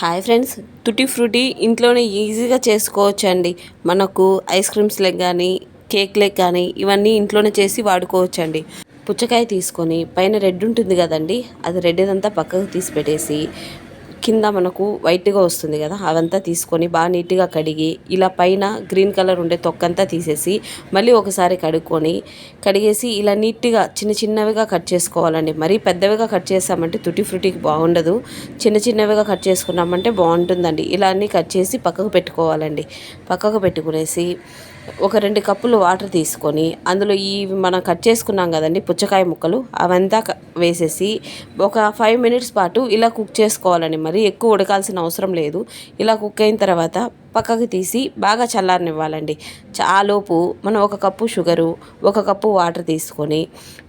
Hi friends తుటి frutti ఇంట్లోనే ఈజీగా చేసుకోవచ్చండి. మనకు ఐస్ క్రీమ్స్లకు కానీ కేక్లకు కానీ ఇవన్నీ ఇంట్లోనే చేసి వాడుకోవచ్చండి. పుచ్చకాయ తీసుకొని పైన రెడ్ ఉంటుంది కదండి అది రెడ్ అంతా పక్కకు తీసి పెట్టేసి కింద మనకు వైట్గా వస్తుంది కదా అవంతా తీసుకొని బాగా నీట్గా కడిగి ఇలా పైన గ్రీన్ కలర్ ఉండే తొక్కంతా తీసేసి మళ్ళీ ఒకసారి కడుక్కొని కడిగేసి ఇలా నీట్గా చిన్న చిన్నవిగా కట్ చేసుకోవాలండి. మరీ పెద్దవిగా కట్ చేసామంటే తుటి ఫ్రుటికి బాగుండదు. చిన్న చిన్నవిగా కట్ చేసుకున్నామంటే బాగుంటుందండి. ఇలా అన్నీ కట్ చేసి పక్కకు పెట్టుకోవాలండి. పక్కకు పెట్టుకునేసి ఒక రెండు కప్పులు వాటర్ తీసుకొని అందులో ఈ మనం కట్ చేసుకున్నాం కదండి పుచ్చకాయ ముక్కలు అవంతా వేసేసి ఒక ఫైవ్ మినిట్స్ పాటు ఇలా కుక్ చేసుకోవాలండి. మరి ఎక్కువ ఉడకాల్సిన అవసరం లేదు. ఇలా కుక్ అయిన తర్వాత పక్కకు తీసి బాగా చల్లారనివ్వాలండి. చాలోపు మనం ఒక కప్పు షుగరు ఒక కప్పు వాటర్ తీసుకొని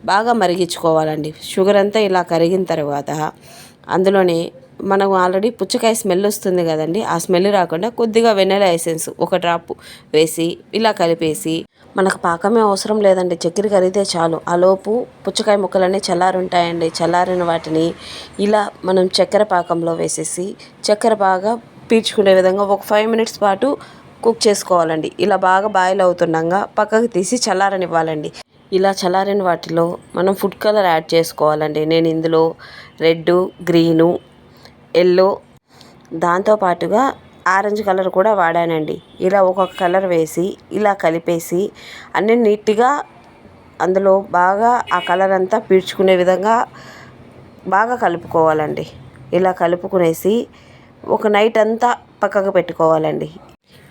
బాగా మరిగించుకోవాలండి. షుగర్ అంతా ఇలా కరిగిన తర్వాత అందులోనే మనం ఆల్రెడీ పుచ్చకాయ స్మెల్ వస్తుంది కదండి. ఆ స్మెల్ రాకుండా కొద్దిగా వెన్నెల ఎసెన్స్ ఒక డ్రాప్ వేసి ఇలా కలిపేసి మనకు పాకమే అవసరం లేదండి. చక్కెర కరిగితే చాలు. ఆలోపు పుచ్చకాయ ముక్కలన్నీ చల్లారుంటాయండి. చల్లారిన వాటిని ఇలా మనం చక్కెర పాకంలో వేసేసి చక్కెర బాగా పీల్చుకునే విధంగా ఒక ఫైవ్ మినిట్స్ పాటు కుక్ చేసుకోవాలండి. ఇలా బాగా బాయిల్ అవుతుండగా పక్కకు తీసి చల్లారనివ్వాలండి. ఇలా చల్లారిన వాటిలో మనం ఫుడ్ కలర్ యాడ్ చేసుకోవాలండి. నేను ఇందులో రెడ్ గ్రీను ఎల్లో. దాంతోపాటుగా ఆరెంజ్ కలర్ కూడా వాడానండి. ఇలా ఒక్కొక్క కలర్ వేసి ఇలా కలిపేసి అన్నీ నీట్గా అందులో బాగా ఆ కలర్ అంతా పీల్చుకునే విధంగా బాగా కలుపుకోవాలండి. ఇలా కలుపుకునేసి ఒక నైట్ అంతా పక్కకు పెట్టుకోవాలండి.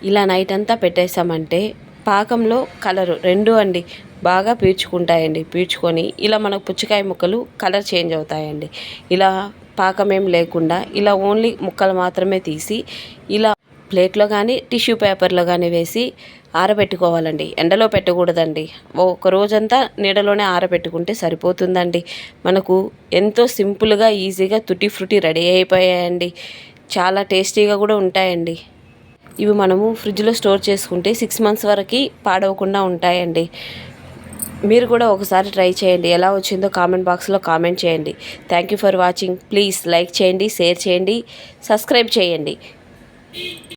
ఇలా నైట్ అంతా పెట్టేసామంటే పాకంలో కలరు రెండు అండి బాగా పీల్చుకుంటాయండి పీల్చుకొని ఇలా మనకు పుచ్చకాయ ముక్కలు కలర్ చేంజ్ అవుతాయండి. ఇలా పాకమేం లేకుండా ఇలా ఓన్లీ ముక్కలు మాత్రమే తీసి ఇలా ప్లేట్లో కానీ టిష్యూ పేపర్లో కానీ వేసి ఆరబెట్టుకోవాలండి. ఎండలో పెట్టకూడదండి. ఒక రోజంతా నీడలోనే ఆరబెట్టుకుంటే సరిపోతుందండి. మనకు ఎంతో సింపుల్గా ఈజీగా తుటి ఫ్రూటీ రెడీ అయిపోయాయండి. చాలా టేస్టీగా కూడా ఉంటాయండి. ఇవి మనము ఫ్రిడ్జ్లో స్టోర్ చేసుకుంటే సిక్స్ మంత్స్ వరకు పాడవకుండా ఉంటాయండి. మీరు కూడా ఒకసారి ట్రై చేయండి. ఎలా వచ్చిందో కామెంట్ బాక్స్లో కామెంట్ చేయండి. Thank you for watching please like చేయండి షేర్ చేయండి సబ్స్క్రైబ్ చేయండి.